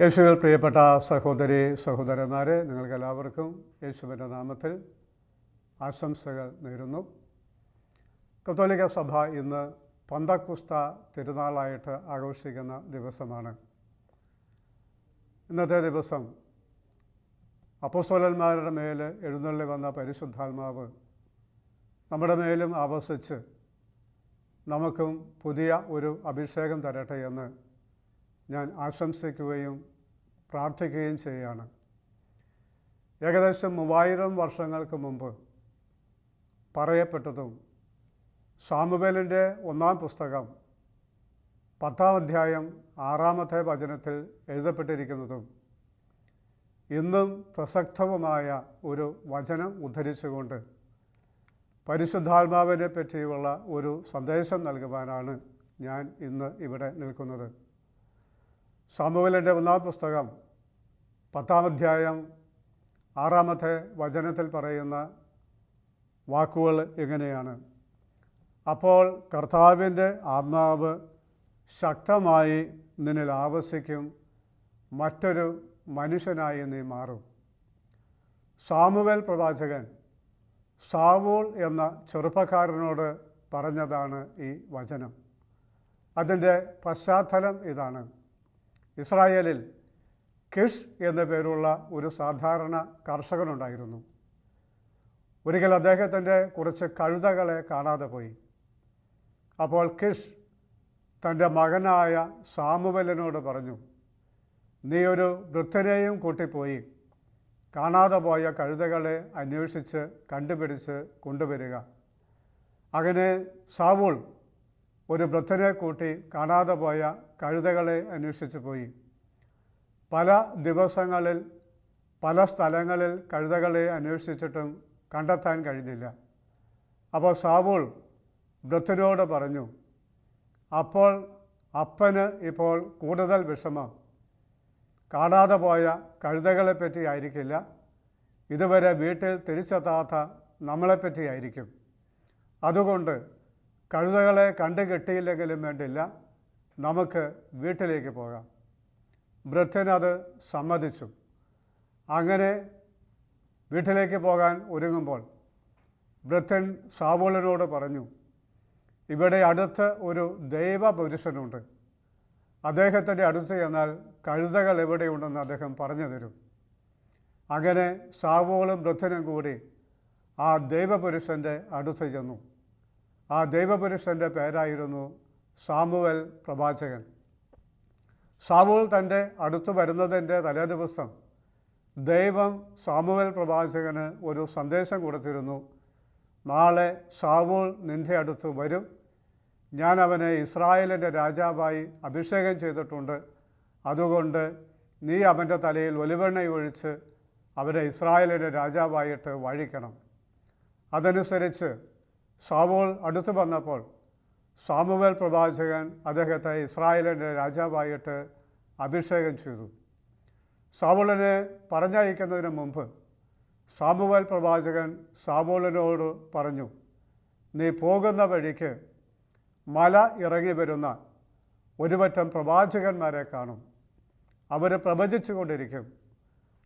യേശുവിൽ പ്രിയപ്പെട്ട സഹോദരി സഹോദരന്മാരെ നിങ്ങൾക്കെല്ലാവർക്കും യേശുവിന്റെ നാമത്തിൽ ആശംസകൾ നേരുന്നു. കത്തോലിക്ക സഭ ഇന്ന് പന്തക്കുസ്ത തിരുനാളായിട്ട് ആഘോഷിക്കുന്ന ദിവസമാണ്. ഇന്നത്തെ ദിവസം അപ്പോസ്തോലന്മാരുടെ മേൽ എഴുന്നള്ളി വന്ന പരിശുദ്ധാത്മാവ് നമ്മുടെ മേലും ആവസിച്ച് നമുക്കും പുതിയ ഒരു അഭിഷേകം തരട്ടെ എന്ന് ഞാൻ ആശംസിക്കുകയും പ്രാർത്ഥിക്കുകയും ചെയ്യുകയാണ്. ഏകദേശം മൂവായിരം വർഷങ്ങൾക്ക് മുമ്പ് പറയപ്പെട്ടതും സാമുവേലിന്റെ ഒന്നാം പുസ്തകം പത്താം അധ്യായം ആറാമത്തെ വചനത്തിൽ എഴുതപ്പെട്ടിരിക്കുന്നതും ഇന്നും പ്രസക്തവുമായ ഒരു വചനം ഉദ്ധരിച്ചുകൊണ്ട് പരിശുദ്ധാത്മാവിനെ പറ്റിയുള്ള ഒരു സന്ദേശം നൽകുവാനാണ് ഞാൻ ഇന്ന് ഇവിടെ നിൽക്കുന്നത്. സാമുവലിന്റെ ഒന്നാം പുസ്തകം പത്താം അധ്യായം ആറാമത്തെ വചനത്തിൽ പറയുന്ന വാക്കുകൾ എങ്ങനെയാണ് അപ്പോൾ കർത്താവിന്റെ ആത്മാവ് ശക്തമായി നിന്നിൽ ആവസിക്കും മറ്റൊരു മനുഷ്യനായി നീ മാറും. സാമുവേൽ പ്രവാചകൻ സാവൂൾ എന്ന ചെറുപ്പക്കാരനോട് പറഞ്ഞതാണ് ഈ വചനം. അതിന്റെ പശ്ചാത്തലം ഇതാണ്. ഇസ്രായേലിൽ കിഷ് എന്ന പേരുള്ള ഒരു സാധാരണ കർഷകനുണ്ടായിരുന്നു. ഒരിക്കൽ അദ്ദേഹത്തിന്റെ കുറച്ച് കഴുതകളെ കാണാതെ പോയി. അപ്പോൾ കിഷ് തന്റെ മകനായ സാമുവലിനോട് പറഞ്ഞു നീ ഒരു വൃദ്ധനെയും കൂട്ടിപ്പോയി. കാണാതെ പോയ കഴുതകളെ അന്വേഷിച്ച് കണ്ടുപിടിച്ച് കൊണ്ടുവരിക. അങ്ങനെ സാവൂൾ ഒരു വൃദ്ധനെ കൂട്ടി കാണാതെ പോയ കഴുതകളെ അന്വേഷിച്ചു പോയി. പല ദിവസങ്ങളിൽ പല സ്ഥലങ്ങളിൽ കഴുതകളെ അന്വേഷിച്ചിട്ടും കണ്ടെത്താൻ കഴിഞ്ഞില്ല. അപ്പോൾ സാവൂൾ വൃദ്ധനോട് പറഞ്ഞു അപ്പോൾ അപ്പന് ഇപ്പോൾ കൂടുതൽ വിഷമം. കാണാതെ പോയ കഴുതകളെ പറ്റി ആയിരിക്കില്ല ഇതുവരെ വീട്ടിൽ തിരിച്ചെത്താത്ത നമ്മളെപ്പറ്റിയായിരിക്കും. അതുകൊണ്ട് കഴുതകളെ കണ്ടു കിട്ടിയില്ലെങ്കിലും വേണ്ടില്ല. നമുക്ക് വീട്ടിലേക്ക് പോകാം. വൃദ്ധൻ അത് സമ്മതിച്ചു. അങ്ങനെ വീട്ടിലേക്ക് പോകാൻ ഒരുങ്ങുമ്പോൾ വൃദ്ധൻ സാവൂളിനോട് പറഞ്ഞു ഇവിടെ അടുത്ത് ഒരു ദൈവപുരുഷനുണ്ട്. അദ്ദേഹത്തിന്റെ അടുത്ത് ചെന്നാൽ കഴുതകൾ എവിടെയുണ്ടെന്ന് അദ്ദേഹം പറഞ്ഞു തരും. അങ്ങനെ സാവോളും വൃദ്ധനും കൂടി ആ ദൈവപുരുഷന്റെ അടുത്ത് ചെന്നു. ആ ദൈവപുരുഷന്റെ പേരായിരുന്നു സാമുവൽ പ്രവാചകൻ. സാമുവൽ തന്റെ അടുത്ത് വരുന്നതിന്റെ തലേദിവസം ദൈവം സാമുവൽ പ്രവാചകന് ഒരു സന്ദേശം കൊടുത്തിരുന്നു. നാളെ സാവൂൾ നിന്റെ അടുത്ത് വരും. ഞാൻ അവനെ ഇസ്രായേലിന്റെ രാജാവായി അഭിഷേകം ചെയ്തിട്ടുണ്ട്. അതുകൊണ്ട് നീ അവന്റെ തലയിൽ ഒലിവെണ്ണ ഒഴിച്ച് അവരെ ഇസ്രായേലിന്റെ രാജാവായിട്ട് വഴിക്കണം. അതനുസരിച്ച് സാവോൾ അടുത്തു വന്നപ്പോൾ സാമുവൽ പ്രവാചകൻ അദ്ദേഹത്തെ ഇസ്രായേലിന്റെ രാജാവായിട്ട് അഭിഷേകം ചെയ്തു. സാവോളിനെ പറഞ്ഞയക്കുന്നതിന് മുമ്പ് സാമുവൽ പ്രവാചകൻ സാവോളിനോട് പറഞ്ഞു നീ പോകുന്ന വഴിക്ക് മല ഇറങ്ങി വരുന്ന ഒരുപറ്റം പ്രവാചകന്മാരെ കാണും. അവർ പ്രവചിച്ചു കൊണ്ടിരിക്കും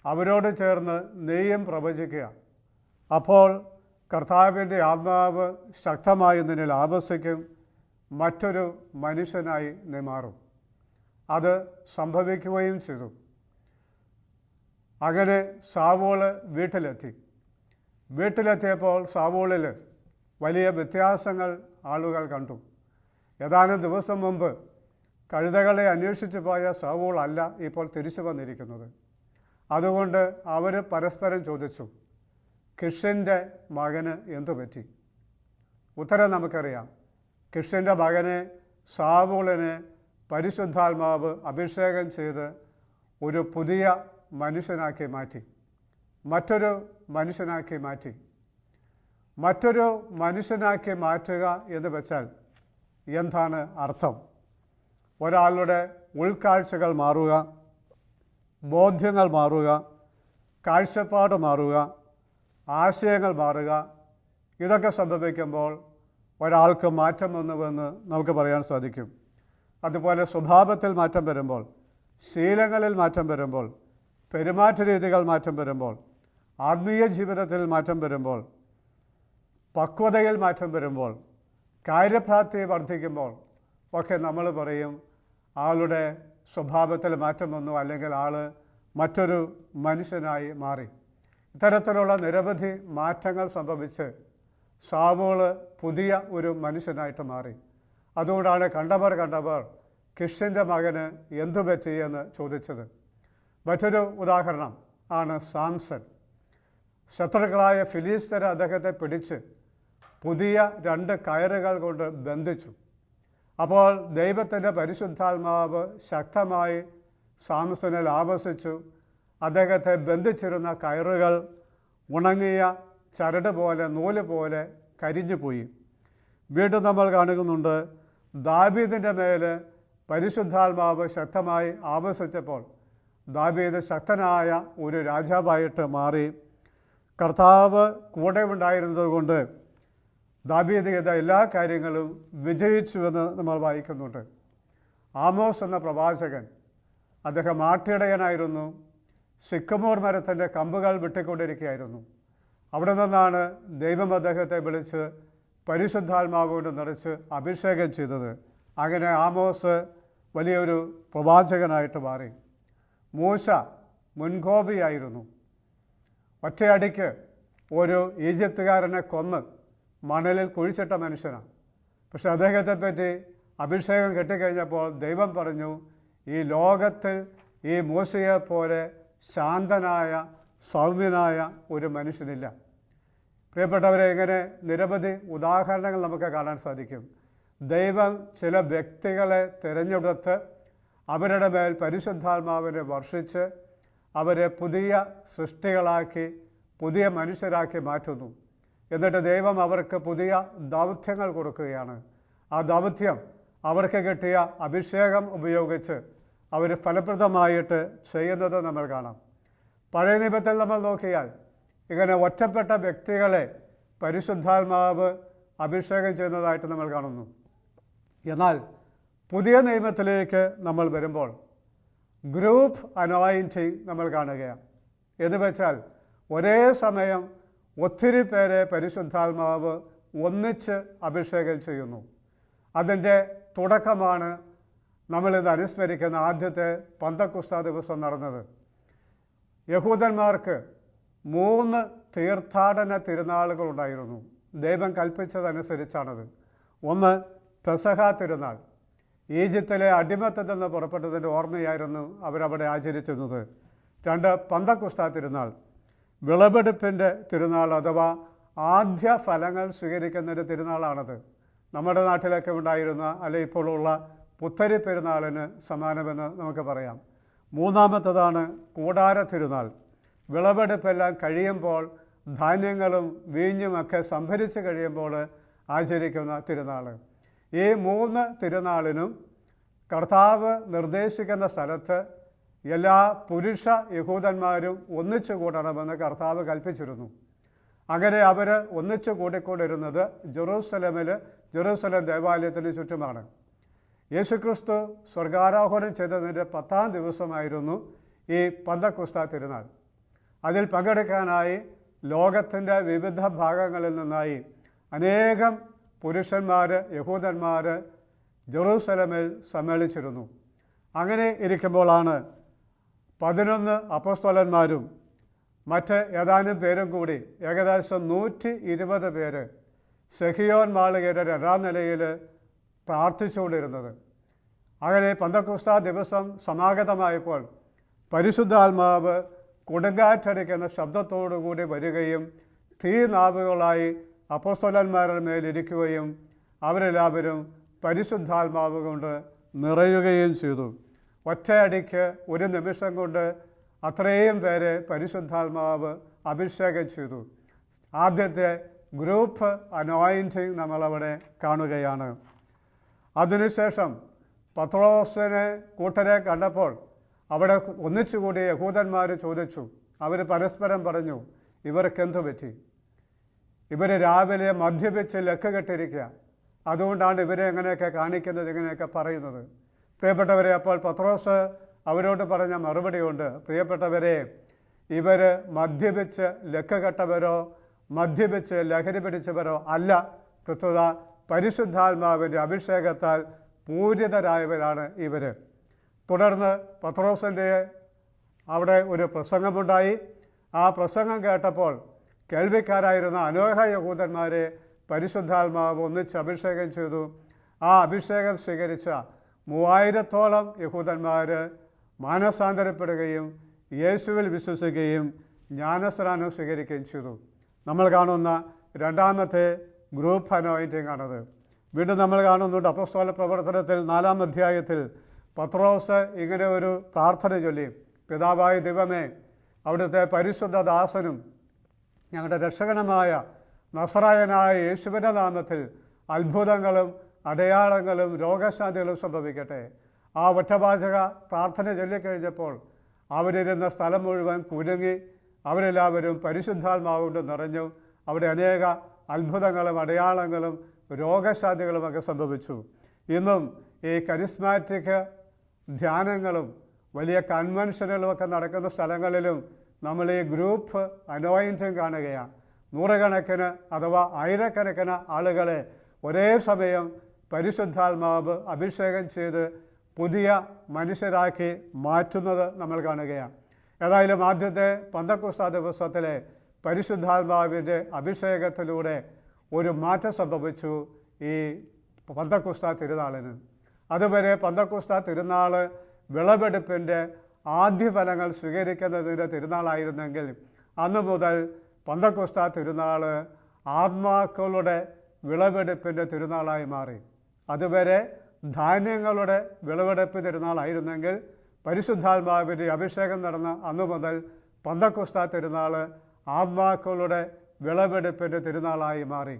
അവരോട് ചേർന്ന് നീയും പ്രവചിക്കുക. അപ്പോൾ കർത്താവിന്റെ ആത്മാവ് ശക്തമായി നിന്നിൽ ആവസിക്കും. മറ്റൊരു മനുഷ്യനായി നിമാറും അത് സംഭവിക്കുകയും ചെയ്തു. അങ്ങനെ സാവോൾ വീട്ടിലെത്തി. വീട്ടിലെത്തിയപ്പോൾ സാവോളിൽ വലിയ വ്യത്യാസങ്ങൾ ആളുകൾ കണ്ടു. ഏതാനും ദിവസം മുമ്പ് കഴുതകളെ അന്വേഷിച്ചു പോയ സാവൂളല്ല അല്ല ഇപ്പോൾ തിരിച്ചു വന്നിരിക്കുന്നത്. അതുകൊണ്ട് അവർ പരസ്പരം ചോദിച്ചു കിഷന്റെ മകന് എന്തു പറ്റി? ഉത്തരം നമുക്കറിയാം. കിഷന്റെ മകനെ സാവൂളിനെ പരിശുദ്ധാത്മാവ് അഭിഷേകം ചെയ്ത് ഒരു പുതിയ മനുഷ്യനാക്കി മാറ്റി മറ്റൊരു മനുഷ്യനാക്കി മാറ്റി. മറ്റൊരു മനുഷ്യനാക്കി മാറ്റുക എന്ന് വെച്ചാൽ എന്താണ് അർത്ഥം? ഒരാളുടെ ഉൾക്കാഴ്ചകൾ മാറുക ബോധ്യങ്ങൾ മാറുക കാഴ്ചപ്പാട് മാറുക ആശയങ്ങൾ മാറുക ഇതൊക്കെ സംഭവിക്കുമ്പോൾ ഒരാൾക്ക് മാറ്റം വന്നുവെന്ന് നമുക്ക് പറയാൻ സാധിക്കും. അതുപോലെ സ്വഭാവത്തിൽ മാറ്റം വരുമ്പോൾ ശീലങ്ങളിൽ മാറ്റം വരുമ്പോൾ പെരുമാറ്റ രീതികൾ മാറ്റം വരുമ്പോൾ ആത്മീയ ജീവിതത്തിൽ മാറ്റം വരുമ്പോൾ പക്വതയിൽ മാറ്റം വരുമ്പോൾ കാര്യപ്രാപ്തി വർദ്ധിക്കുമ്പോൾ ഒക്കെ നമ്മൾ പറയും ആളുടെ സ്വഭാവത്തിൽ മാറ്റം വന്നു അല്ലെങ്കിൽ ആൾ മറ്റൊരു മനുഷ്യനായി മാറി. ഇത്തരത്തിലുള്ള നിരവധി മാറ്റങ്ങൾ സംഭവിച്ച് സാമൂൾ പുതിയ ഒരു മനുഷ്യനായിട്ട് മാറി. അതുകൊണ്ടാണ് കണ്ടവർ കണ്ടവർ കിഷന്റെ മകന് എന്തു പറ്റി എന്ന് ചോദിച്ചത്. മറ്റൊരു ഉദാഹരണം ആണ് സാംസൺ. ശത്രുക്കളായ ഫിലിസ്തർ അദ്ദേഹത്തെ പിടിച്ച് പുതിയ രണ്ട് കയറുകൾ കൊണ്ട് ബന്ധിച്ചു. അപ്പോൾ ദൈവത്തിന്റെ പരിശുദ്ധാത്മാവ് ശക്തമായി സാംസണിൽ ആവസിച്ചു അദ്ദേഹത്തെ ബന്ധിച്ചിരുന്ന കയറുകൾ ഉണങ്ങിയ ചരട് പോലെ നൂൽ പോലെ കരിഞ്ഞുപോയി വീണ്ടും നമ്മൾ കാണുന്നുണ്ട് ദാബീദിന്റെ മേൽ പരിശുദ്ധാത്മാവ് ശക്തമായി ആവസിച്ചപ്പോൾ ദാബീദ് ശക്തനായ ഒരു രാജാവായിട്ട് മാറി. കർത്താവ് കൂടെ ഉണ്ടായിരുന്നതുകൊണ്ട് ദാബീദ് ചെയ്ത എല്ലാ കാര്യങ്ങളും വിജയിച്ചുവെന്ന് നമ്മൾ വായിക്കുന്നുണ്ട്. ആമോസ് എന്ന പ്രവാചകൻ അദ്ദേഹം ആട്ടിടയനായിരുന്നു. സിക്കമോർ മരത്തിന്റെ കമ്പുകൾ വെട്ടിക്കൊണ്ടിരിക്കുകയായിരുന്നു അവിടെ നിന്നാണ് ദൈവം അദ്ദേഹത്തെ വിളിച്ച് പരിശുദ്ധാത്മാവ് കൊണ്ട് നിറച്ച് അഭിഷേകം ചെയ്തത്. അങ്ങനെ ആമോസ് വലിയൊരു പ്രവാചകനായിട്ട് മാറി. മൂശ മുൻകോപിയായിരുന്നു. ഒറ്റയടിക്ക് ഒരു ഈജിപ്തുകാരനെ കൊന്ന് മണലിൽ കുഴിച്ചിട്ട മനുഷ്യനാണ് പക്ഷെ അദ്ദേഹത്തെ പറ്റി അഭിഷേകം കെട്ടിക്കഴിഞ്ഞപ്പോൾ ദൈവം പറഞ്ഞു ഈ ലോകത്ത് ഈ മൂസയെ പോലെ ശാന്തനായ സൗമ്യനായ ഒരു മനുഷ്യനില്ല. പ്രിയപ്പെട്ടവരെ ഇങ്ങനെ നിരവധി ഉദാഹരണങ്ങൾ നമുക്ക് കാണാൻ സാധിക്കും. ദൈവം ചില വ്യക്തികളെ തിരഞ്ഞെടുത്ത് അവരുടെ മേൽ പരിശുദ്ധാത്മാവിനെ വർഷിച്ച് അവരെ പുതിയ സൃഷ്ടികളാക്കി പുതിയ മനുഷ്യരാക്കി മാറ്റുന്നു. എന്നിട്ട് ദൈവം അവർക്ക് പുതിയ ദൗത്യങ്ങൾ കൊടുക്കുകയാണ്. ആ ദൗത്യം അവർക്ക് കിട്ടിയ അഭിഷേകം ഉപയോഗിച്ച് അവർ ഫലപ്രദമായിട്ട് ചെയ്യുന്നത് നമ്മൾ കാണാം. പഴയ നിയമത്തിൽ നമ്മൾ നോക്കിയാൽ ഇങ്ങനെ ഒറ്റപ്പെട്ട വ്യക്തികളെ പരിശുദ്ധാത്മാവ് അഭിഷേകം ചെയ്യുന്നതായിട്ട് നമ്മൾ കാണുന്നു. എന്നാൽ പുതിയ നിയമത്തിലേക്ക് നമ്മൾ വരുമ്പോൾ ഗ്രൂപ്പ് അനോയിന്റിങ് നമ്മൾ കാണുകയാണ്. എന്ന് വെച്ചാൽ ഒരേ സമയം ഒത്തിരി പേരെ പരിശുദ്ധാത്മാവ് ഒന്നിച്ച് അഭിഷേകം ചെയ്യുന്നു. അതിന്റെ തുടക്കമാണ് നമ്മളിത് അനുസ്മരിക്കുന്ന ആദ്യത്തെ പന്തക്കുസ്ത ദിവസം നടന്നത്. യഹൂദന്മാർക്ക് മൂന്ന് തീർത്ഥാടന തിരുനാളുകൾ ഉണ്ടായിരുന്നു. ദൈവം കൽപ്പിച്ചതനുസരിച്ചാണത്. ഒന്ന് പെസഹ തിരുനാൾ. ഈജിപ്തിലെ അടിമത്തിൽ നിന്ന് പുറപ്പെട്ടതിന്റെ ഓർമ്മയായിരുന്നു അവരവിടെ ആചരിച്ചിരുന്നത്. രണ്ട് പന്തക്കുസ്ത തിരുനാൾ. വിളവെടുപ്പിന്റെ തിരുനാൾ അഥവാ ആദ്യ ഫലങ്ങൾ സ്വീകരിക്കുന്നൊരു തിരുനാളാണത്. നമ്മുടെ നാട്ടിലൊക്കെ ഉണ്ടായിരുന്ന അല്ലെ ഇപ്പോഴുള്ള പുത്തരി പെരുന്നാളിന് സമാനമെന്ന് നമുക്ക് പറയാം. മൂന്നാമത്തതാണ് കൂടാര തിരുനാൾ. വിളവെടുപ്പെല്ലാം കഴിയുമ്പോൾ ധാന്യങ്ങളും വീഞ്ഞുമൊക്കെ സംഭരിച്ച് കഴിയുമ്പോൾ ആചരിക്കുന്ന തിരുനാൾ. ഈ മൂന്ന് തിരുനാളിനും കർത്താവ് നിർദ്ദേശിക്കുന്ന സ്ഥലത്ത് എല്ലാ പുരുഷ യഹൂദന്മാരും ഒന്നിച്ചു കൂടണമെന്ന് കർത്താവ് കൽപ്പിച്ചിരുന്നു. അങ്ങനെ അവർ ഒന്നിച്ചു കൂടിക്കൊണ്ടിരുന്നത് ജെറൂസലമിൽ ജെറൂസലം ദേവാലയത്തിന് ചുറ്റുമാണ്. യേശുക്രിസ്തു സ്വർഗാരോഹണം ചെയ്തതിന്റെ പത്താം ദിവസമായിരുന്നു ഈ പന്തക്കുസ്ത തിരുനാൾ. അതിൽ പങ്കെടുക്കാനായി ലോകത്തിന്റെ വിവിധ ഭാഗങ്ങളിൽ നിന്നായി അനേകം പുരുഷന്മാർ യഹൂദന്മാർ ജെറൂസലമിൽ സമ്മേളിച്ചിരുന്നു. അങ്ങനെ ഇരിക്കുമ്പോഴാണ് പതിനൊന്ന് അപ്പസ്തോലന്മാരും മറ്റ് ഏതാനും പേരും കൂടി ഏകദേശം നൂറ്റി ഇരുപത് പേര് സെഹിയോൻ മാളികയുടെ രണ്ടാം നിലയിൽ പ്രാർത്ഥിച്ചുകൊണ്ടിരുന്നത്. അങ്ങനെ പന്തക്കുസ്ത ദിവസം സമാഗതമായപ്പോൾ പരിശുദ്ധാത്മാവ് കൊടുങ്കാറ്റടിക്കുന്ന ശബ്ദത്തോടുകൂടി വരികയും തീ നാവുകളായി അപ്പോസ്തലന്മാരുടെ മേലിരിക്കുകയും അവരെല്ലാവരും പരിശുദ്ധാത്മാവ് കൊണ്ട് നിറയുകയും ചെയ്തു. ഒറ്റയടിക്ക് ഒരു നിമിഷം കൊണ്ട് അത്രയും പേരെ പരിശുദ്ധാത്മാവ് അഭിഷേകം ചെയ്തു. ആദ്യത്തെ ഗ്രൂപ്പ് അനോയിന്റിങ് നമ്മളവിടെ കാണുകയാണ്. അതിനുശേഷം പത്രോസിനെ കൂട്ടരെ കണ്ടപ്പോൾ അവിടെ ഒന്നിച്ചുകൂടി യഹൂദന്മാർ ചോദിച്ചു. അവർ പരസ്പരം പറഞ്ഞു ഇവർക്കെന്ത് പറ്റി? ഇവർ രാവിലെ മദ്യപിച്ച് ലക്ക് കെട്ടിരിക്കുക അതുകൊണ്ടാണ് ഇവരെ എങ്ങനെയൊക്കെ കാണിക്കുന്നത് ഇങ്ങനെയൊക്കെ പറയുന്നത്. പ്രിയപ്പെട്ടവരെ അപ്പോൾ പത്രോസ് അവരോട് പറഞ്ഞ മറുപടിയുണ്ട് പ്രിയപ്പെട്ടവരെ ഇവർ മദ്യപിച്ച് ലക്കകെട്ടവരോ മദ്യപിച്ച് ലഹരി പിടിച്ചവരോ അല്ല. കൃത്യത പരിശുദ്ധാത്മാവിന്റെ അഭിഷേകത്താൽ പൂരിതരായവരാണ് ഇവർ തുടർന്ന് പത്രോസിന്റെ അവിടെ ഒരു പ്രസംഗമുണ്ടായി. ആ പ്രസംഗം കേട്ടപ്പോൾ കേൾവിക്കാരായിരുന്ന അനോഹ യഹൂദന്മാരെ പരിശുദ്ധാത്മാവ് ഒന്നിച്ച് അഭിഷേകം ചെയ്തു. ആ അഭിഷേകം സ്വീകരിച്ച മൂവായിരത്തോളം യഹൂദന്മാർ മാനസാന്തരപ്പെടുകയും യേശുവിൽ വിശ്വസിക്കുകയും ജ്ഞാനസ്നാനം സ്വീകരിക്കുകയും ചെയ്തു. നമ്മൾ കാണുന്ന രണ്ടാമത്തെ ഗ്രൂപ്പ് അനോയിന്റിംഗ് ആണത്. വീണ്ടും നമ്മൾ കാണുന്നുണ്ട് അപ്പസ്തോല പ്രവർത്തനത്തിൽ നാലാം അധ്യായത്തിൽ പത്രോസ് ഇങ്ങനെ ഒരു പ്രാർത്ഥന ചൊല്ലി പിതാവായ ദൈവമേ അവിടുത്തെ പരിശുദ്ധ ദാസനും ഞങ്ങളുടെ രക്ഷകനമായ നസറായനായ യേശുവിന്റെ നാമത്തിൽ അത്ഭുതങ്ങളും അടയാളങ്ങളും രോഗശാന്തികളും സംഭവിക്കട്ടെ. ആ ഒറ്റവാചക പ്രാർത്ഥന ചൊല്ലിക്കഴിഞ്ഞപ്പോൾ അവരിരുന്ന സ്ഥലം മുഴുവൻ കുരുങ്ങി അവരെല്ലാവരും പരിശുദ്ധാത്മാവുകൊണ്ട് നിറഞ്ഞു. അവിടെ അനേക അത്ഭുതങ്ങളും അടയാളങ്ങളും രോഗശാന്തികളും ഒക്കെ സംഭവിച്ചു. ഇന്നും ഈ കരിസ്മാറ്റിക് ധ്യാനങ്ങളും വലിയ കൺവെൻഷനുകളും ഒക്കെ നടക്കുന്ന സ്ഥലങ്ങളിലും നമ്മൾ ഈ ഗ്രൂപ്പ് അനോയിന്റും കാണുകയാണ്. നൂറുകണക്കിന് അഥവാ ആയിരക്കണക്കിന് ആളുകളെ ഒരേ സമയം പരിശുദ്ധാത്മാവ് അഭിഷേകം ചെയ്ത് പുതിയ മനുഷ്യരാക്കി മാറ്റുന്നത് നമ്മൾ കാണുകയാണ്. ഏതായാലും ആദ്യത്തെ പന്തക്കുസ്ത ദിവസത്തിലെ പരിശുദ്ധാത്മാവിന്റെ അഭിഷേകത്തിലൂടെ ഒരു മാറ്റം സംഭവിച്ചു ഈ പന്തക്കുസ്ത തിരുനാളിന്. അതുവരെ പന്തക്കുസ്ത തിരുനാൾ വിളവെടുപ്പിന്റെ ആദ്യ ഫലങ്ങൾ സ്വീകരിക്കുന്നതിന്റെ തിരുനാളായിരുന്നെങ്കിൽ അന്ന് മുതൽ പന്തക്കുസ്ത തിരുനാൾ ആത്മാക്കളുടെ വിളവെടുപ്പിന്റെ തിരുനാളായി മാറി. അതുവരെ ധാന്യങ്ങളുടെ വിളവെടുപ്പ് തിരുനാളായിരുന്നെങ്കിൽ പരിശുദ്ധാത്മാവിന്റെ അഭിഷേകം നടന്ന അന്നു മുതൽ പന്തക്കുസ്ത തിരുനാൾ ആത്മാക്കളുടെ വിളവെടുപ്പിന്റെ തിരുനാളായി മാറി.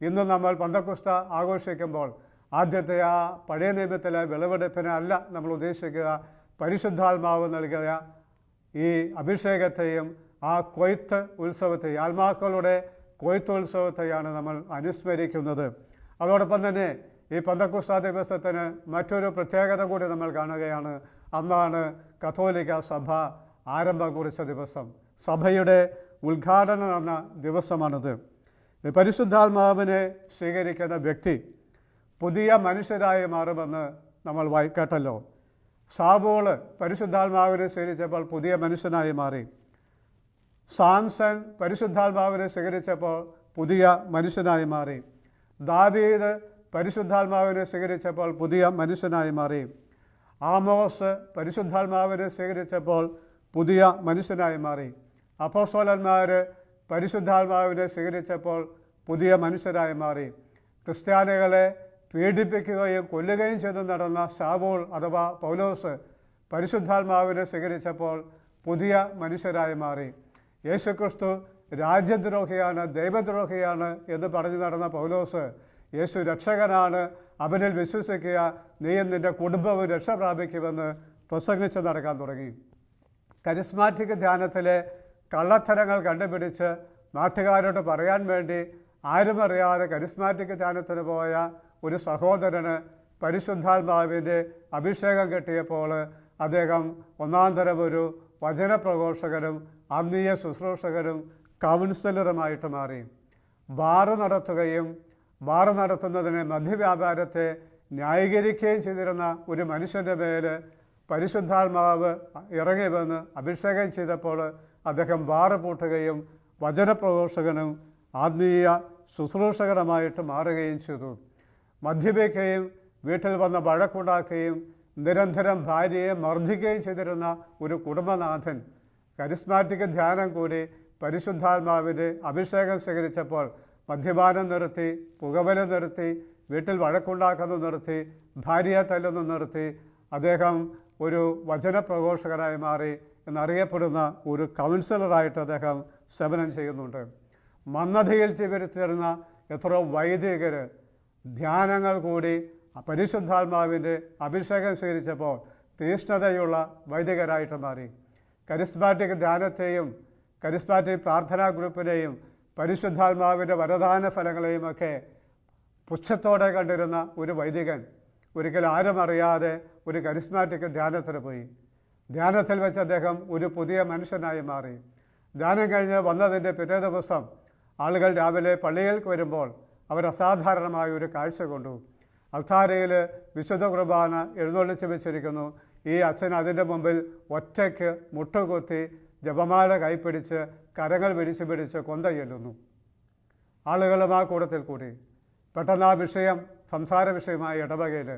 ഇന്ന് നമ്മൾ പന്തക്കുസ്ത ആഘോഷിക്കുമ്പോൾ ആദ്യത്തെ ആ പഴയ നിയമത്തിലെ വിളവെടുപ്പിനെ അല്ല നമ്മൾ ഉദ്ദേശിക്കുക. പരിശുദ്ധാത്മാവ് നൽകിയ ഈ അഭിഷേകത്തെയും ആ കൊയ്ത്ത് ഉത്സവത്തെയും ആത്മാക്കളുടെ കൊയ്ത്തുത്സവത്തെയാണ് നമ്മൾ അനുസ്മരിക്കുന്നത്. അതോടൊപ്പം തന്നെ ഈ പന്തക്കുസ്ത ദിവസത്തിന് മറ്റൊരു പ്രത്യേകത കൂടി നമ്മൾ കാണുകയാണ്. അന്നാണ് കത്തോലിക്ക സഭ ആരംഭം കുറിച്ച ദിവസം. സഭയുടെ ഉദ്ഘാടനം നടന്ന ദിവസമാണിത്. പരിശുദ്ധാത്മാവിനെ സ്വീകരിക്കുന്ന വ്യക്തി പുതിയ മനുഷ്യരായി മാറുമെന്ന് നമ്മൾ വായി കേട്ടല്ലോ സാബോൾ പരിശുദ്ധാത്മാവിനെ സ്വീകരിച്ചപ്പോൾ പുതിയ മനുഷ്യനായി മാറി. സാംസൺ പരിശുദ്ധാത്മാവിനെ സ്വീകരിച്ചപ്പോൾ പുതിയ മനുഷ്യനായി മാറി. ദാവീദ് പരിശുദ്ധാത്മാവിനെ സ്വീകരിച്ചപ്പോൾ പുതിയ മനുഷ്യനായി മാറി. ആമോസ് പരിശുദ്ധാത്മാവിനെ സ്വീകരിച്ചപ്പോൾ പുതിയ മനുഷ്യനായി മാറി. അപ്പോസോലന്മാർ പരിശുദ്ധാത്മാവിനെ സ്വീകരിച്ചപ്പോൾ പുതിയ മനുഷ്യരായി മാറി. ക്രിസ്ത്യാനികളെ പീഡിപ്പിക്കുകയും കൊല്ലുകയും ചെയ്ത് നടന്ന ഷാബോൾ അഥവാ പൗലോസ് പരിശുദ്ധാത്മാവിനെ സ്വീകരിച്ചപ്പോൾ പുതിയ മനുഷ്യരായി മാറി. യേശുക്രിസ്തു രാജ്യദ്രോഹിയാണ് ദൈവദ്രോഹിയാണ് എന്ന് പറഞ്ഞു നടന്ന പൗലോസ് യേശു രക്ഷകനാണ്. അവനിൽ വിശ്വസിക്കുക. നീയും നിന്റെ കുടുംബവും രക്ഷ പ്രാപിക്കുമെന്ന് പ്രസംഗിച്ച് നടക്കാൻ തുടങ്ങി. കരിസ്മാറ്റിക് ധ്യാനത്തിലെ കള്ളത്തരങ്ങൾ കണ്ടുപിടിച്ച് നാട്ടുകാരോട് പറയാൻ വേണ്ടി ആരും അറിയാതെ കരിസ്മാറ്റിക് ധ്യാനത്തിന് പോയ ഒരു സഹോദരന് പരിശുദ്ധാത്മാവിന്റെ അഭിഷേകം കിട്ടിയപ്പോൾ അദ്ദേഹം ഒന്നാം തരം ഒരു വചനപ്രഘോഷകരും ആത്മീയ ശുശ്രൂഷകരും കൗൺസിലറുമായിട്ട് മാറി. ബാറ് നടത്തുകയും ബാറ് നടത്തുന്നതിന് മദ്യവ്യാപാരത്തെ ന്യായീകരിക്കുകയും ചെയ്തിരുന്ന ഒരു മനുഷ്യന്റെ മേൽ പരിശുദ്ധാത്മാവ് ഇറങ്ങി വന്ന് അഭിഷേകം ചെയ്തപ്പോൾ അദ്ദേഹം ബാറ് പൂട്ടുകയും വചനപ്രഘോഷകനും ആത്മീയ ശുശ്രൂഷകനുമായിട്ട് മാറുകയും ചെയ്തു. മദ്യപിക്കുകയും വീട്ടിൽ വന്ന് വഴക്കുണ്ടാക്കുകയും നിരന്തരം ഭാര്യയെ മർദ്ദിക്കുകയും ചെയ്തിരുന്ന ഒരു കുടുംബനാഥൻ കരിസ്മാറ്റിക് ധ്യാനം കൂടി പരിശുദ്ധാത്മാവിന്റെ അഭിഷേകം സ്വീകരിച്ചപ്പോൾ മദ്യപാനം നിർത്തി പുകവല നിർത്തി വീട്ടിൽ വഴക്കുണ്ടാക്കുന്നത് നിർത്തി ഭാര്യയെ തല്ലുന്ന നിർത്തി അദ്ദേഹം ഒരു വചനപ്രഘോഷകനായി മാറി എന്നറിയപ്പെടുന്ന ഒരു കൗൺസിലറായിട്ട് അദ്ദേഹം സേവനം ചെയ്യുന്നുണ്ട്. മന്നതയിൽ ചിവരിച്ചിരുന്ന എത്ര വൈദികർ ധ്യാനങ്ങൾ കൂടി പരിശുദ്ധാത്മാവിന്റെ അഭിഷേകം സ്വീകരിച്ചപ്പോൾ തീഷ്ണതയുള്ള വൈദികരായിട്ട് മാറി. കരിസ്മാറ്റിക് ധ്യാനത്തെയും കരിസ്മാറ്റിക് പ്രാർത്ഥനാ ഗ്രൂപ്പിനെയും പരിശുദ്ധാത്മാവിന്റെ വരദാന ഫലങ്ങളെയുമൊക്കെ പുച്ഛത്തോടെ കണ്ടിരുന്ന ഒരു വൈദികൻ ഒരിക്കൽ ആരും അറിയാതെ ഒരു കരിസ്മാറ്റിക് ധ്യാനത്തിന് പോയി. ധ്യാനത്തിൽ വെച്ച് അദ്ദേഹം ഒരു പുതിയ മനുഷ്യനായി മാറി. ധ്യാനം കഴിഞ്ഞ് വന്നതിന്റെ പിറ്റേ ദിവസം ആളുകൾ രാവിലെ പള്ളികൾക്ക് വരുമ്പോൾ അവർ അസാധാരണമായ ഒരു കാഴ്ച കൊണ്ടു. അൽത്താരയിൽ വിശുദ്ധ കുർബാന എഴുന്നള്ളിച്ച് വെച്ചിരിക്കുന്നു. ഈ അച്ഛൻ അതിന്റെ മുമ്പിൽ ഒറ്റയ്ക്ക് മുട്ടുകുത്തി ജപമാല കൈപ്പിടിച്ച് കരങ്ങൾ വിരിച്ചു പിടിച്ച് കൊന്ത ചെല്ലുന്നു. ആളുകളും ആ കൂട്ടത്തിൽ കൂടി. പെട്ടെന്ന് ആ വിഷയം സംസാര വിഷയമായി ഇടവകയിൽ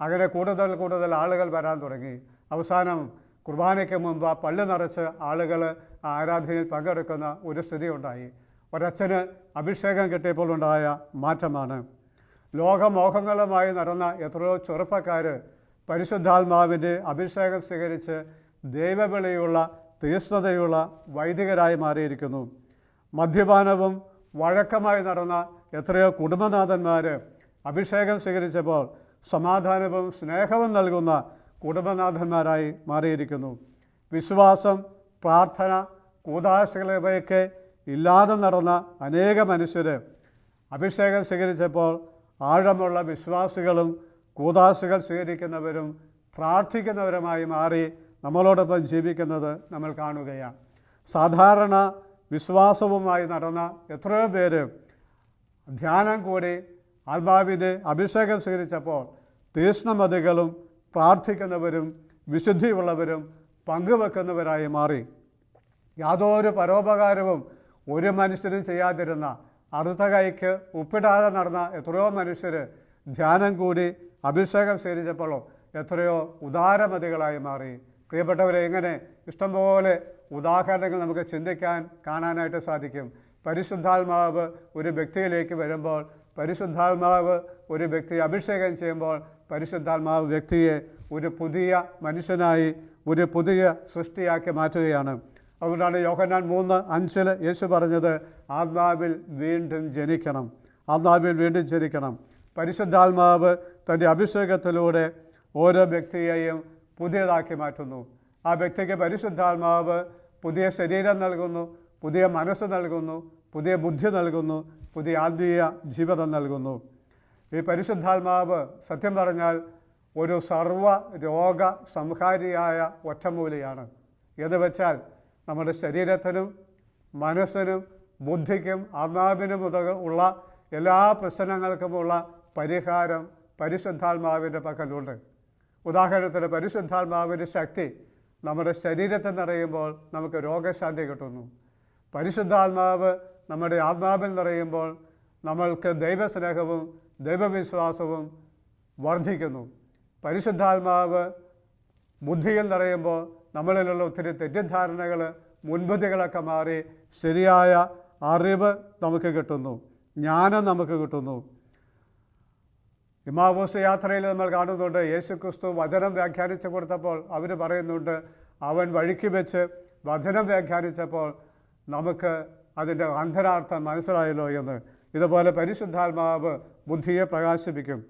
അങ്ങനെ കൂടുതൽ കൂടുതൽ ആളുകൾ വരാൻ തുടങ്ങി. അവസാനം കുർബാനയ്ക്ക് മുമ്പ് ആ പള്ളി നിറച്ച് ആളുകൾ ആരാധനയിൽ പങ്കെടുക്കുന്ന ഒരു സ്ഥിതി ഉണ്ടായി. ഒരച്ഛന് അഭിഷേകം കിട്ടിയപ്പോൾ ഉണ്ടായ മാറ്റമാണ്. ലോകമോഹങ്ങളുമായി നടന്ന എത്രയോ ചെറുപ്പക്കാർ പരിശുദ്ധാത്മാവിന്റെ അഭിഷേകം സ്വീകരിച്ച് ദൈവവിളിയുള്ള തീഷ്ണതയുള്ള വൈദികരായി മാറിയിരിക്കുന്നു. മദ്യപാനവും വഴക്കമായി നടന്ന എത്രയോ കുടുംബനാഥന്മാർ അഭിഷേകം സ്വീകരിച്ചപ്പോൾ സമാധാനവും സ്നേഹവും നൽകുന്ന കുടുംബനാഥന്മാരായി മാറിയിരിക്കുന്നു. വിശ്വാസം പ്രാർത്ഥന കൂതാശകളിവയൊക്കെ ഇല്ലാതെ നടന്ന അനേക മനുഷ്യർ അഭിഷേകം സ്വീകരിച്ചപ്പോൾ ആഴമുള്ള വിശ്വാസികളും കൂതാശകൾ സ്വീകരിക്കുന്നവരും പ്രാർത്ഥിക്കുന്നവരുമായി മാറി നമ്മളോടൊപ്പം ജീവിക്കുന്നത് നമ്മൾ കാണുകയാണ്. സാധാരണ വിശ്വാസവുമായി നടന്ന എത്രയോ പേര് ധ്യാനം കൂടി ആത്മാവിന്റെ അഭിഷേകം സ്വീകരിച്ചപ്പോൾ തീഷ്ണമതികളും പ്രാർത്ഥിക്കുന്നവരും വിശുദ്ധിയുള്ളവരും പങ്കുവെക്കുന്നവരായി മാറി. യാതൊരു പരോപകാരവും ഒരു മനുഷ്യരും ചെയ്യാതിരുന്ന അറുത്ത കൈക്ക് ഉപ്പിടാതെ നടന്ന എത്രയോ മനുഷ്യർ ധ്യാനം കൂടി അഭിഷേകം സ്വീകരിച്ചപ്പോഴോ എത്രയോ ഉദാരമതികളായി മാറി. പ്രിയപ്പെട്ടവരെ എങ്ങനെ ഇഷ്ടംപോലെ ഉദാഹരണങ്ങൾ നമുക്ക് ചിന്തിക്കാൻ കാണാനായിട്ട് സാധിക്കും. പരിശുദ്ധാത്മാവ് ഒരു വ്യക്തിയിലേക്ക് വരുമ്പോൾ പരിശുദ്ധാത്മാവ് ഒരു വ്യക്തിയെ അഭിഷേകം ചെയ്യുമ്പോൾ പരിശുദ്ധാത്മാവ് വ്യക്തിയെ ഒരു പുതിയ മനുഷ്യനായി ഒരു പുതിയ സൃഷ്ടിയാക്കി മാറ്റുകയാണ്. അതുകൊണ്ടാണ് യോഹന്നാൻ മൂന്ന് അഞ്ചിൽ യേശു പറഞ്ഞത് ആത്മാവിൽ വീണ്ടും ജനിക്കണം. ആത്മാവിൽ വീണ്ടും ജനിക്കണം. പരിശുദ്ധാത്മാവ് തന്റെ അഭിഷേകത്തിലൂടെ ഓരോ വ്യക്തിയെയും പുതിയതാക്കി മാറ്റുന്നു ആ വ്യക്തിക്ക് പരിശുദ്ധാത്മാവ് പുതിയ ശരീരം നൽകുന്നു പുതിയ മനസ്സ് നൽകുന്നു പുതിയ ബുദ്ധി നൽകുന്നു പുതിയ ആത്മീയ ജീവിതം നൽകുന്നു. ഈ പരിശുദ്ധാത്മാവ് സത്യം പറഞ്ഞാൽ ഒരു സർവ രോഗ സംഹാരിയായ ഒറ്റമൂലിയാണ്. എന്ന് വെച്ചാൽ നമ്മുടെ ശരീരത്തിനും മനസ്സിനും ബുദ്ധിക്കും ആത്മാവിനും ഉതക ഉള്ള എല്ലാ പ്രശ്നങ്ങൾക്കുമുള്ള പരിഹാരം പരിശുദ്ധാത്മാവിന്റെ പക്കലുണ്ട്. ഉദാഹരണത്തിന് പരിശുദ്ധാത്മാവിന്റെ ശക്തി നമ്മുടെ ശരീരത്തിൽ നിറയുമ്പോൾ നമുക്ക് രോഗശാന്തി കിട്ടുന്നു. പരിശുദ്ധാത്മാവ് നമ്മുടെ ആത്മാവിൽ നിറയുമ്പോൾ നമ്മൾക്ക് ദൈവസ്നേഹവും ദൈവവിശ്വാസവും വർദ്ധിക്കുന്നു. പരിശുദ്ധാത്മാവ് ബുദ്ധിയിൽ നിറയുമ്പോൾ നമ്മളിലുള്ള ഒത്തിരി തെറ്റിദ്ധാരണകൾ മുൻപതികളൊക്കെ മാറി ശരിയായ അറിവ് നമുക്ക് കിട്ടുന്നു. ജ്ഞാനം നമുക്ക് കിട്ടുന്നു. ഇമാവോസ് യാത്രയിൽ നമ്മൾ കാണുന്നുണ്ട്. യേശു ക്രിസ്തു വചനം വ്യാഖ്യാനിച്ചു കൊടുത്തപ്പോൾ അവർ പറയുന്നുണ്ട് അവൻ വഴിക്ക് വെച്ച് വചനം വ്യാഖ്യാനിച്ചപ്പോൾ നമുക്ക് അതിന്റെ അന്ധരാർത്ഥം മനസ്സിലായല്ലോ എന്ന്. ഇതുപോലെ പരിശുദ്ധാത്മാവ് ബുദ്ധിയെ പ്രകാശിപ്പിക്കും.